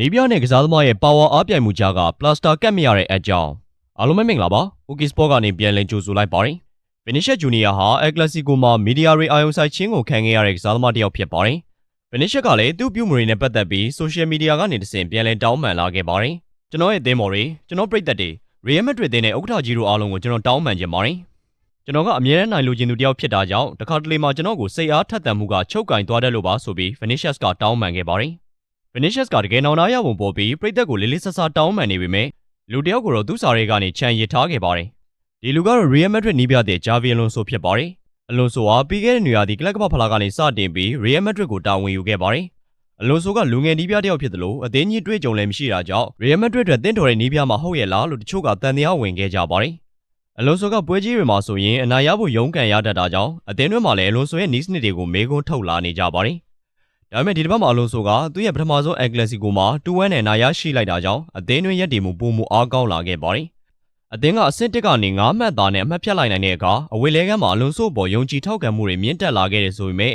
နေပြနဲ့ကစားသမားရဲ့ပါဝါအားပြိုင်မှုကြားကပလတ်စတာကတ်မရတဲ့အကြောင်းအားလုံးပဲမင်္ဂလာပါ OK Sport ကနေပြန်လည်ကြိုဆိုလိုက်ပါတယ်ဗီနီရှက်ဂျူနီယာဟာအက်ကလစီကိုမှာမီဒီယာတွေအာရုံစိုက်ခြင်းကိုခံခဲ့ရတဲ့ကစားသမားတစ်ယောက်ဖြစ်ပါတယ်ဗီနီရှက်ကလည်းသူ့ပြုမှုတွေနဲ့ပတ်သက်ပြီးဆိုရှယ်မီဒီယာကနေတဆင့်ပြန်လည်တောင်းပန်လာခဲ့ပါတယ်ကျွန်တော်ရဲ့အသင်းမော်တွေကျွန်တော်ပရိသတ်တွေရီယယ်မက်ဒရစ်အသင်းနဲ့ဥက္ကဋ္ဌကြီးတို့အားလုံးကိုကျွန်တော်တောင်းပန်ခြင်းပါတယ်ကျွန်တော်ကအမြဲတမ်းနိုင်လိုချင်သူတစ်ယောက်ဖြစ်တာကြောင့်တခါတလေမှာကျွန်တော်ကိုစိတ်အားထက်သန်မှုကချုပ်ကင်သွားတယ်လို့ပါဆိုပြီးဗီနီရှက်ကတောင်းပန်ခဲ့ပါတယ် Vinicius ကတကယ်နောင်နာရပုံပေါ်ပြီးပြည်သက်ကိုလေးလေးဆဆတောင်းပန်နေပေမဲ့လူတစ်ယောက်ကိုတော့သူ့စာရဲကနေခြံရစ်ထားခဲ့ပါတယ်။ဒီလူကတော့ Real Madrid နီးပြတဲ့ Javi Alonso ဖြစ်ပါတယ်။ Alonso ဟာပြီးခဲ့တဲ့နေရာဒီကလပ်ကပ္ပဖလားကနေစတင်ပြီး Real Madrid ကိုတာဝန်ယူခဲ့ပါတယ်။ Alonso ကလူငယ်နီးပြတစ်ယောက်ဖြစ်တယ်လို့အသင်းကြီးတွေ့ကြုံလည်းမရှိတာကြောင့် Real Madrid အတွက်တင်းတော်တဲ့နီးပြမှာဟုတ်ရဲ့လားလို့တချို့ကတန်တရားဝင်ခဲ့ကြပါတယ်။ Alonso ကပွဲကြီးတွေမှာဆိုရင်အနာရဖို့ရုန်းကန်ရတတ်တာကြောင့်အသင်းတွင်းမှာလည်း Alonso ရဲ့နီးစနစ်တွေကိုမေးခွန်းထုတ်လာနေကြပါတယ်။ ဒါပေမဲ့ဒီတစ်ပတ်မှာအလွန်ဆိုကသူ့ရဲ့ပထမဆုံးအက်ကလစီကိုမှာ2-1နဲ့နိုင်ရရှိလိုက်တာကြောင့်အသင်းတွင်းရက်တည်မှုပုံမှုအားကောင်းလာခဲ့ပါတယ်။အသင်းကအဆင့်တစ်ကနေ9မှတ်သားနဲ့အမှတ်ဖြတ်လိုက်နိုင်တဲ့အခါအဝေးလဲကမ်းမှာအလွန်ဆိုပေါ်ယုံကြည်ထောက်ခံမှုတွေမြင့်တက်လာခဲ့တယ်ဆိုပေမဲ့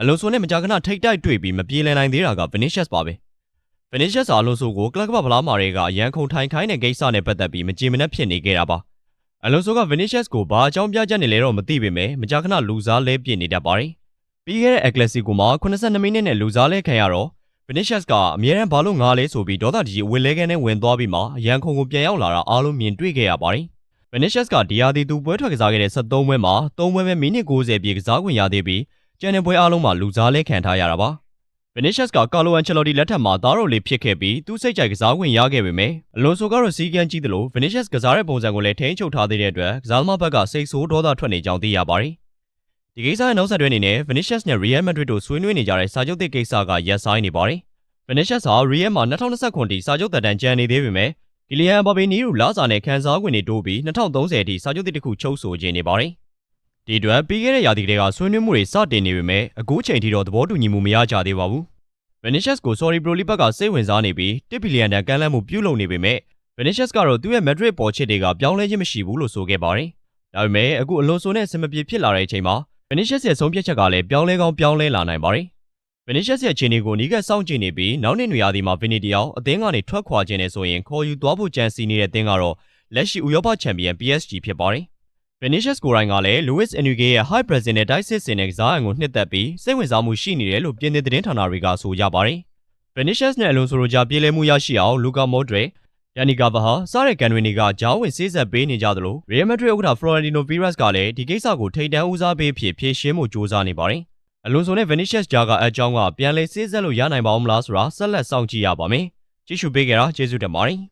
အလွန်ဆိုနဲ့မကြာခဏထိတ်တိုက်တွေ့ပြီးမပြေလည်နိုင်သေးတာကဗီနီရှက်စ်ပါပဲ။ဗီနီရှက်စ်အလွန်ဆိုကိုကလပ်ကပ္ပဖလားမာတွေကရန်ခုန်ထိုင်ခိုင်းတဲ့ကိစ္စနဲ့ပတ်သက်ပြီးမကြည်မနှက်ဖြစ်နေခဲ့တာပါ။အလွန်ဆိုကဗီနီရှက်စ်ကိုဘာအကြောင်းပြချက်နဲ့လဲတော့မသိပေမဲ့မကြာခဏလူစားလဲပြစ်နေတတ်ပါတယ်။ ပြီးခဲ့တဲ့အက်ကလစီကိုမှာ82မိနစ်နဲ့လူစားလဲခံရတော့ Vinicius ကအမြဲတမ်းဘာလို့ငားလဲဆိုပြီးဒေါသတကြီးအဝစ်လဲခဲနဲ့ဝင်သွားပြီးမှအရန်ခုံကိုပြန်ရောက်လာတာအားလုံးမြင်တွေ့ခဲ့ရပါတယ်။ Vinicius ကဒီယာဒီသူပွဲထွက်ကစားခဲ့တဲ့73ပွဲမှာ3ပွဲပဲမိနစ်90ပြည့်ကစားခွင့်ရသေးပြီးကျန်တဲ့ပွဲအားလုံးမှာလူစားလဲခံထားရတာပါ။ Vinicius ကကာလိုအန်ချယ်လိုတီလက်ထက်မှာသားတော်လေးဖြစ်ခဲ့ပြီးသူ့စိတ်ကြိုက်ကစားခွင့်ရခဲ့ပေမဲ့အလွန်ဆိုကတော့စီးကန်းကြီးသလို Vinicius ကစားတဲ့ပုံစံကိုလည်းထိန်းချုပ်ထားသေးတဲ့အတွက်ကစားသမားဘက်ကစိတ်ဆိုးဒေါသထွက်နေကြောင်းသိရပါတယ်။ ဒီကိစ္စရဲ့နောက်ဆက်တွဲအနေနဲ့ Vinicius နဲ့ Real Madrid တို့ဆွေးနွေးနေကြတဲ့စာချုပ်သစ်ကိစ္စကရပ်ဆိုင်းနေပါတယ်။ Vinicius ဟာ Real မှာ2029ခုထိစာချုပ်သက်တမ်းကျန်နေသေးပေမဲ့ကီလီယန်ဘာဘေနီရူလာစာနဲ့ခန်းစားဝင်တွေတိုးပြီး2030အထိစာချုပ်သစ်တစ်ခုချုပ်ဆိုခြင်းနေပါတယ်။ဒီအတွက်ပြီးခဲ့တဲ့ရာသီကတည်းကဆွေးနွေးမှုတွေစတင်နေပေမဲ့အခုချိန်ထိတော့သဘောတူညီမှုမရကြသေးပါဘူး။ Vinicius ကို Sorry Pro League ဘက်ကစိတ်ဝင်စားနေပြီး1ဘီလီယံတန်ကမ်းလှမ်းမှုပြုလုပ်နေပေမဲ့ Vinicius ကတော့သူ့ရဲ့ Madrid ပေါ်ချစ်တွေကပြောင်းလဲခြင်းမရှိဘူးလို့ဆိုခဲ့ပါတယ်။ဒါပေမဲ့အခုအလွန်ဆိုနဲ့စင်မပြေဖြစ်လာတဲ့အချိန်မှာ Vinicius ရဲ့ဆုံးဖြတ်ချက်ကလည်းပြောင်းလဲကောင်းပြောင်းလဲလာနိုင်ပါတယ်။ Vinicius ရဲ့ခြေနေကိုနီးကပ်စောင့်ကြည့်နေပြီးနောက်နှစ်နေရာဒီမှာ Vini တယောက်အသင်းကနေထွက်ခွာခြင်းနဲ့ဆိုရင်ခေါ်ယူသွားဖို့ကြံစီနေတဲ့အသင်းကတော့လက်ရှိဥရောပချန်ပီယံ PSG ဖြစ်ပါတယ်။ Vinicius ကိုယ်တိုင်ကလည်း Luis Enrique ရဲ့ High Pressing နဲ့တိုက်စစ်စင်တဲ့ကစားအံကိုနှစ်သက်ပြီးစိတ်ဝင်စားမှုရှိနေတယ်လို့ပြင်သစ်သတင်းဌာနတွေကဆိုကြပါတယ်။ Vinicius နဲ့ Alonso တို့ကြားပြေးလဲမှုရရှိအောင် Luka Modric, Dani Carvajal စတဲ့ကန်တွေတွေကဂျောင်းဝင်စေးဆက်ပေးနေကြသလို Real Madrid ဥက္ကဋ္ဌ Florentino Perez ကလည်းဒီကိစ္စကိုထိပ်တန်းဦးစားပေးဖြစ်ဖြေရှင်းမှုစ조사နေပါတယ်။ Alonso နဲ့ Vinicius ကြားကအကြောင်းကပြန်လဲစေးဆက်လို့ရနိုင်ပါဦးမလားဆိုတာဆက်လက်စောင့်ကြည့်ရပါမယ်။ကြည့်ရှုပေးကြတာကျေးဇူးတင်ပါတယ်။